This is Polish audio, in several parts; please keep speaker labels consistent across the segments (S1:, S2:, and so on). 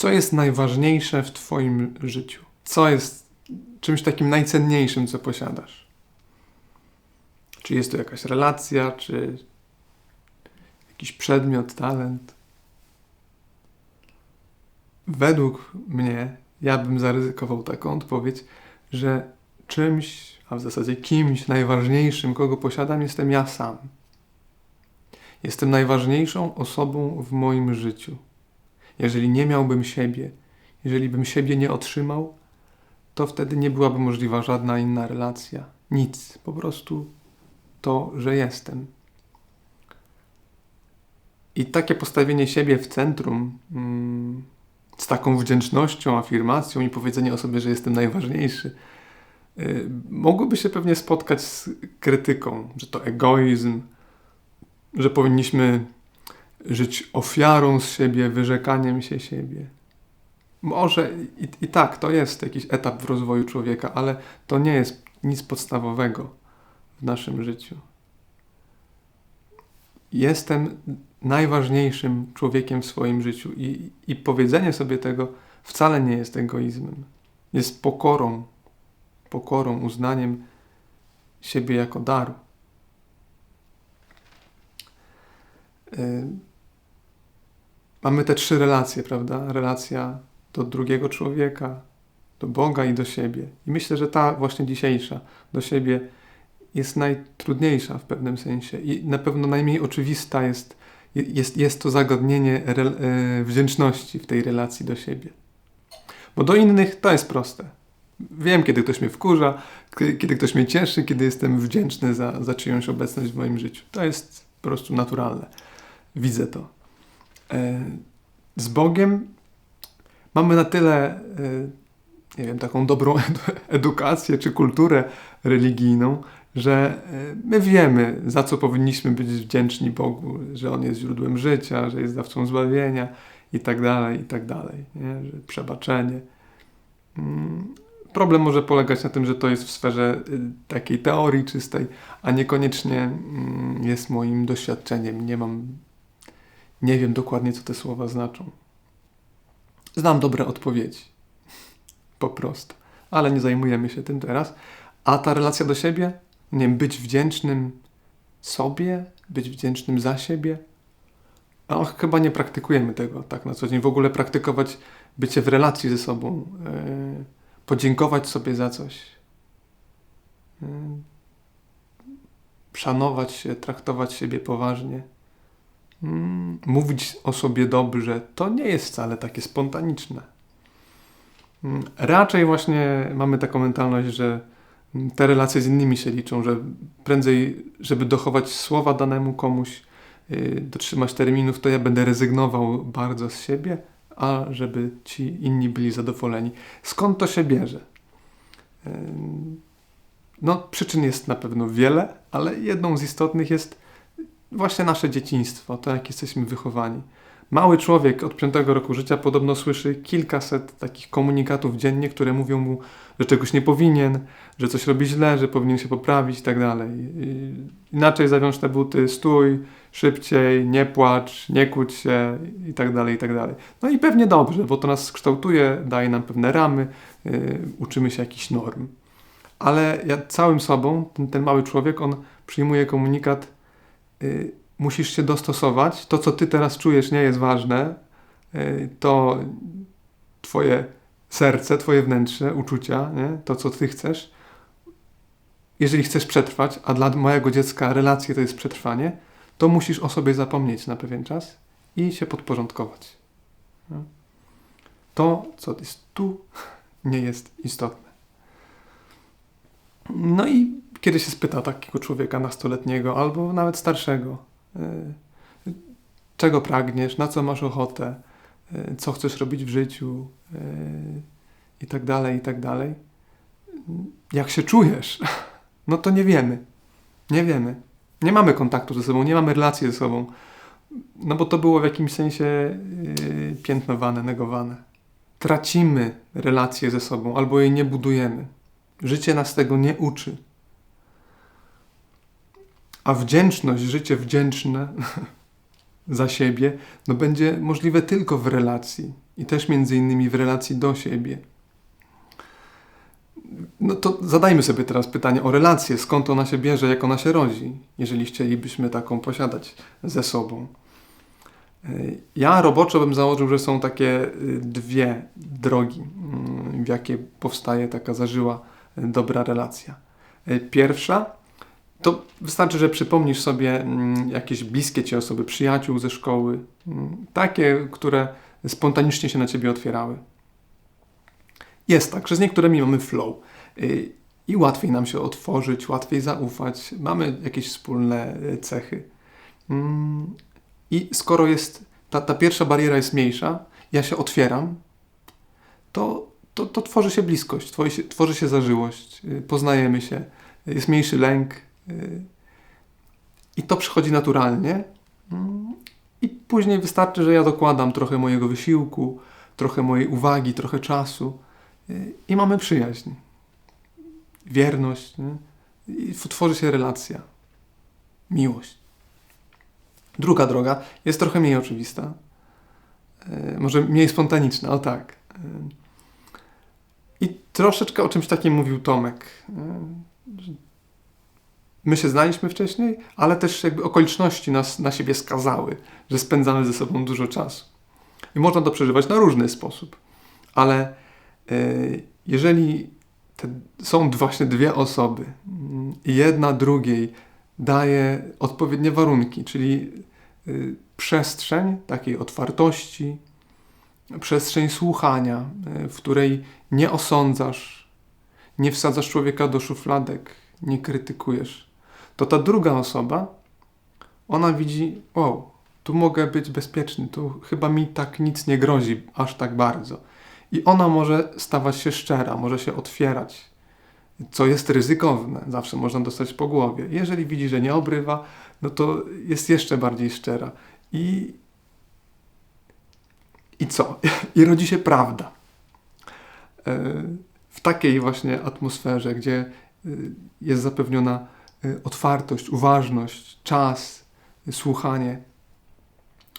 S1: Co jest najważniejsze w Twoim życiu? Co jest czymś takim najcenniejszym, co posiadasz? Czy jest to jakaś relacja, czy jakiś przedmiot, talent? Według mnie, ja bym zaryzykował taką odpowiedź, że czymś, a w zasadzie kimś najważniejszym, kogo posiadam, jestem ja sam. Jestem najważniejszą osobą w moim życiu. Jeżeli nie miałbym siebie, jeżeli bym siebie nie otrzymał, to wtedy nie byłaby możliwa żadna inna relacja. Nic, po prostu to, że jestem. I takie postawienie siebie w centrum, mm, z taką wdzięcznością, afirmacją i powiedzenie o sobie, że jestem najważniejszy, y, mogłoby się pewnie spotkać z krytyką, że to egoizm, że powinniśmy żyć ofiarą z siebie, wyrzekaniem się siebie. Może i, i tak, to jest jakiś etap w rozwoju człowieka, ale to nie jest nic podstawowego w naszym życiu. Jestem najważniejszym człowiekiem w swoim życiu i, i powiedzenie sobie tego wcale nie jest egoizmem. Jest pokorą, pokorą, uznaniem siebie jako daru. Y, mamy te trzy relacje, prawda? Relacja do drugiego człowieka, do Boga i do siebie. I myślę, że ta właśnie dzisiejsza do siebie jest najtrudniejsza w pewnym sensie i na pewno najmniej oczywista jest, jest, jest to zagadnienie re, e, wdzięczności w tej relacji do siebie. Bo do innych to jest proste. Wiem, kiedy ktoś mnie wkurza, kiedy ktoś mnie cieszy, kiedy jestem wdzięczny za, za czyjąś obecność w moim życiu. To jest po prostu naturalne. Widzę to. Z Bogiem mamy na tyle, e, nie wiem, taką dobrą edukację czy kulturę religijną, że e, my wiemy, za co powinniśmy być wdzięczni Bogu, że On jest źródłem życia, że jest dawcą zbawienia i tak dalej, i tak dalej, nie? że przebaczenie. Mm, problem może polegać na tym, że to jest w sferze y, takiej teorii czystej, a niekoniecznie mm, jest moim doświadczeniem. Nie mam, nie wiem dokładnie, co te słowa znaczą. Znam dobre odpowiedzi. Po prostu. Ale nie zajmujemy się tym teraz. A ta relacja do siebie nie wiem, być wdzięcznym sobie, być wdzięcznym za siebie. A chyba nie praktykujemy tego tak na co dzień. W ogóle praktykować bycie w relacji ze sobą, yy, podziękować sobie za coś, yy, szanować się, traktować siebie poważnie, mówić o sobie dobrze, to nie jest wcale takie spontaniczne. Raczej właśnie mamy taką mentalność, że te relacje z innymi się liczą, że prędzej, żeby dochować słowa danemu komuś, yy, dotrzymać terminów, to ja będę rezygnował bardzo z siebie, a żeby ci inni byli zadowoleni. Skąd to się bierze? Yy, no, przyczyn jest na pewno wiele, ale jedną z istotnych jest właśnie nasze dzieciństwo, to jak jesteśmy wychowani. Mały człowiek od piątego roku życia podobno słyszy kilkaset takich komunikatów dziennie, które mówią mu, że czegoś nie powinien, że coś robi źle, że powinien się poprawić i tak dalej. Inaczej zawiąż te buty, stój, szybciej, nie płacz, nie kłóć się i tak dalej, i tak dalej. No i pewnie dobrze, bo to nas kształtuje, daje nam pewne ramy, yy, uczymy się jakichś norm. Ale ja całym sobą, ten, ten mały człowiek, on przyjmuje komunikat yy, musisz się dostosować. To, co ty teraz czujesz, nie jest ważne. Y, to twoje serce, twoje wnętrze, uczucia, nie? to, co ty chcesz. Jeżeli chcesz przetrwać, a dla mojego dziecka relacje to jest przetrwanie, to musisz o sobie zapomnieć na pewien czas i się podporządkować. To, co jest tu, nie jest istotne. No i kiedy się spyta takiego człowieka nastoletniego albo nawet starszego, Y, czego pragniesz, na co masz ochotę, y, co chcesz robić w życiu y, i tak dalej, i tak dalej. Jak się czujesz? No to nie wiemy. Nie wiemy. Nie mamy kontaktu ze sobą, nie mamy relacji ze sobą. No bo to było w jakimś sensie piętnowane, negowane. Tracimy relacje ze sobą albo jej nie budujemy. Życie nas tego nie uczy. A wdzięczność, życie wdzięczne za siebie, no będzie możliwe tylko w relacji. i też między innymi w relacji do siebie. No to zadajmy sobie teraz pytanie o relację, skąd ona się bierze, jak ona się rodzi, jeżeli chcielibyśmy taką posiadać ze sobą. Ja roboczo bym założył, że są takie y, dwie drogi, mm, w jakie powstaje taka zażyła y, dobra relacja. Pierwsza to wystarczy, że przypomnisz sobie mm, jakieś bliskie ci osoby, przyjaciół ze szkoły, mm, takie, które spontanicznie się na ciebie otwierały. Jest tak, że z niektórymi mamy flow i łatwiej nam się otworzyć, łatwiej zaufać, mamy jakieś wspólne cechy. I skoro jest ta, ta pierwsza bariera jest mniejsza, ja się otwieram, to, to, to tworzy się bliskość, tworzy się, tworzy się zażyłość, y, poznajemy się, jest mniejszy lęk y, i to przychodzi naturalnie. Mm, I później wystarczy, że ja dokładam trochę mojego wysiłku, trochę mojej uwagi, trochę czasu y, i mamy przyjaźń, wierność nie? i tworzy się relacja, miłość. Druga droga jest trochę mniej oczywista, może mniej spontaniczna, o tak. I troszeczkę o czymś takim mówił Tomek. E, my się znaliśmy wcześniej, ale też jakby okoliczności nas na siebie skazały, że spędzamy ze sobą dużo czasu. I można to przeżywać na różny sposób. Ale jeżeli są właśnie dwie osoby mm, i jedna drugiej daje odpowiednie warunki, czyli Y, przestrzeń takiej otwartości, przestrzeń słuchania, y, w której nie osądzasz, nie wsadzasz człowieka do szufladek, nie krytykujesz, to ta druga osoba, ona widzi, o, tu mogę być bezpieczny, tu chyba mi tak nic nie grozi aż tak bardzo. I ona może stawać się szczera, może się otwierać, co jest ryzykowne. Zawsze można dostać po głowie. Jeżeli widzi, że nie obrywa, no to jest jeszcze bardziej szczera. I, i co? I rodzi się prawda. E, w takiej właśnie atmosferze, gdzie e, jest zapewniona otwartość, uważność, czas, słuchanie.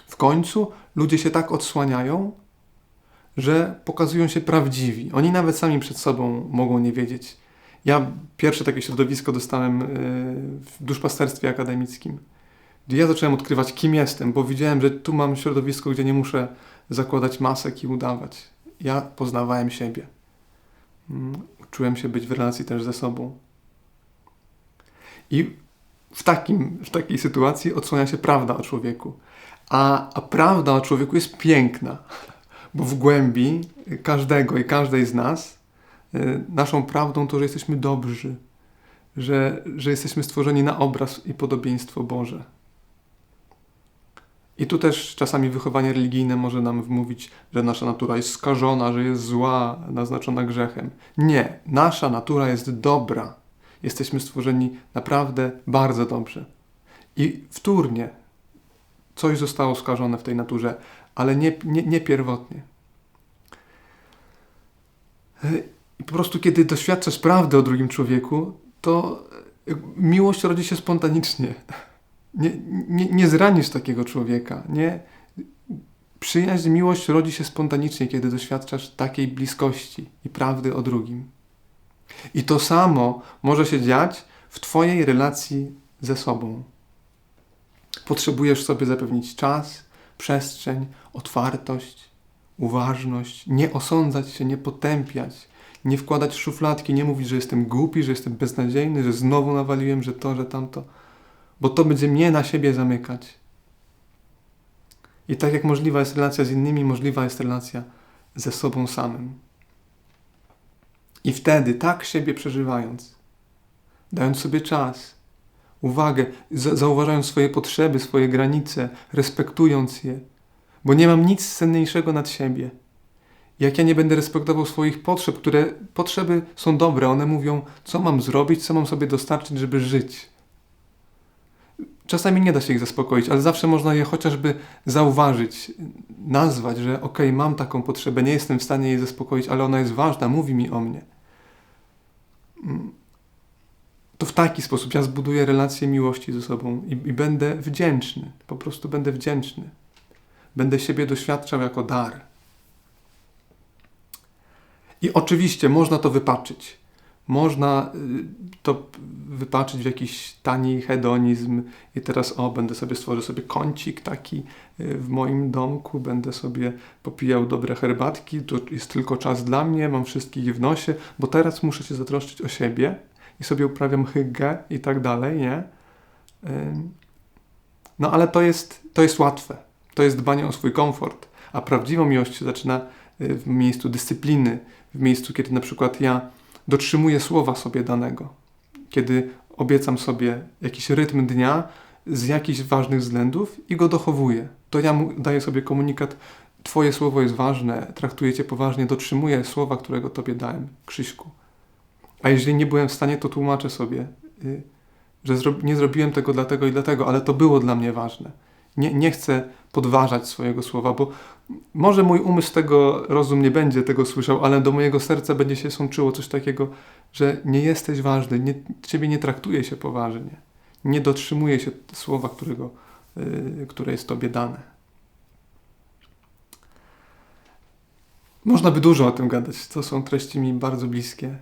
S1: W końcu ludzie się tak odsłaniają, że pokazują się prawdziwi. Oni nawet sami przed sobą mogą nie wiedzieć, ja pierwsze takie środowisko dostałem e, w duszpasterstwie akademickim, gdzie ja zacząłem odkrywać, kim jestem, bo widziałem, że tu mam środowisko, gdzie nie muszę zakładać masek i udawać. Ja poznawałem siebie. Mm, uczyłem się być w relacji też ze sobą. I w, takim, w takiej sytuacji odsłania się prawda o człowieku. A, a prawda o człowieku jest piękna, bo w głębi każdego i każdej z nas E, naszą prawdą to, że jesteśmy dobrzy, że, że jesteśmy stworzeni na obraz i podobieństwo Boże. I tu też czasami wychowanie religijne może nam wmówić, że nasza natura jest skażona, że jest zła, naznaczona grzechem. Nie, nasza natura jest dobra. Jesteśmy stworzeni naprawdę bardzo dobrze. I wtórnie coś zostało skażone w tej naturze, ale nie, nie, nie pierwotnie. I po prostu, kiedy doświadczasz prawdy o drugim człowieku, to miłość rodzi się spontanicznie. Nie, nie, nie zranisz takiego człowieka. Nie. Przyjaźń, miłość rodzi się spontanicznie, kiedy doświadczasz takiej bliskości i prawdy o drugim. I to samo może się dziać w Twojej relacji ze sobą. Potrzebujesz sobie zapewnić czas, przestrzeń, otwartość, uważność, nie osądzać się, nie potępiać, nie wkładać szufladki, nie mówić, że jestem głupi, że jestem beznadziejny, że znowu nawaliłem, że to, że tamto, bo to będzie mnie na siebie zamykać. I tak jak możliwa jest relacja z innymi, możliwa jest relacja ze sobą samym. I wtedy, tak siebie przeżywając, dając sobie czas, uwagę, zauważając swoje potrzeby, swoje granice, respektując je, bo nie mam nic cenniejszego nad siebie jak ja nie będę respektował swoich potrzeb, które potrzeby są dobre, one mówią, co mam zrobić, co mam sobie dostarczyć, żeby żyć. Czasami nie da się ich zaspokoić, ale zawsze można je chociażby zauważyć, nazwać, że ok, mam taką potrzebę, nie jestem w stanie jej zaspokoić, ale ona jest ważna, mówi mi o mnie. To w taki sposób ja zbuduję relację miłości ze sobą i, i będę wdzięczny, po prostu będę wdzięczny. Będę siebie doświadczał jako dar I oczywiście można to wypaczyć. Można y, to wypaczyć w jakiś tani hedonizm i teraz o, będę sobie stworzył sobie kącik taki y, w moim domku, będę sobie popijał dobre herbatki, to jest tylko czas dla mnie, mam wszystkich w nosie, bo teraz muszę się zatroszczyć o siebie i sobie uprawiam hyggę i tak dalej, nie? No ale to jest, to jest łatwe. To jest dbanie o swój komfort. A prawdziwa miłość się zaczyna y, w miejscu dyscypliny, w miejscu, kiedy na przykład ja dotrzymuję słowa sobie danego, kiedy obiecam sobie jakiś rytm dnia z jakichś ważnych względów i go dochowuję. To ja daję sobie komunikat, Twoje słowo jest ważne, traktuję Cię poważnie, dotrzymuję słowa, którego Tobie dałem, Krzyśku. A jeżeli nie byłem w stanie, to tłumaczę sobie, y, że nie zrobiłem tego dlatego i dlatego, ale to było dla mnie ważne. Nie, nie chcę podważać swojego słowa, bo może mój umysł tego, rozum nie będzie tego słyszał, ale do mojego serca będzie się sączyło coś takiego, że nie jesteś ważny, nie, ciebie nie traktuje się poważnie, nie dotrzymuje się słowa, którego, yy, które jest tobie dane. Można by dużo o tym gadać, to są treści mi bardzo bliskie.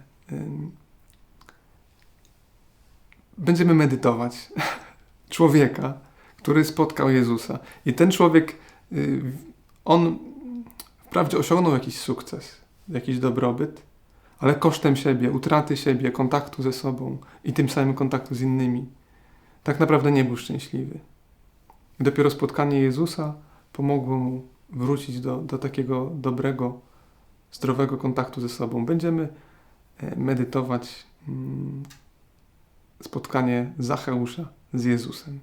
S1: Będziemy medytować człowieka, który spotkał Jezusa. I ten człowiek, y, on wprawdzie osiągnął jakiś sukces, jakiś dobrobyt, ale kosztem siebie, utraty siebie, kontaktu ze sobą i tym samym kontaktu z innymi. Tak naprawdę nie był szczęśliwy. I dopiero spotkanie Jezusa pomogło mu wrócić do, do takiego dobrego, zdrowego kontaktu ze sobą. Będziemy e, medytować mm, spotkanie Zacheusza z Jezusem.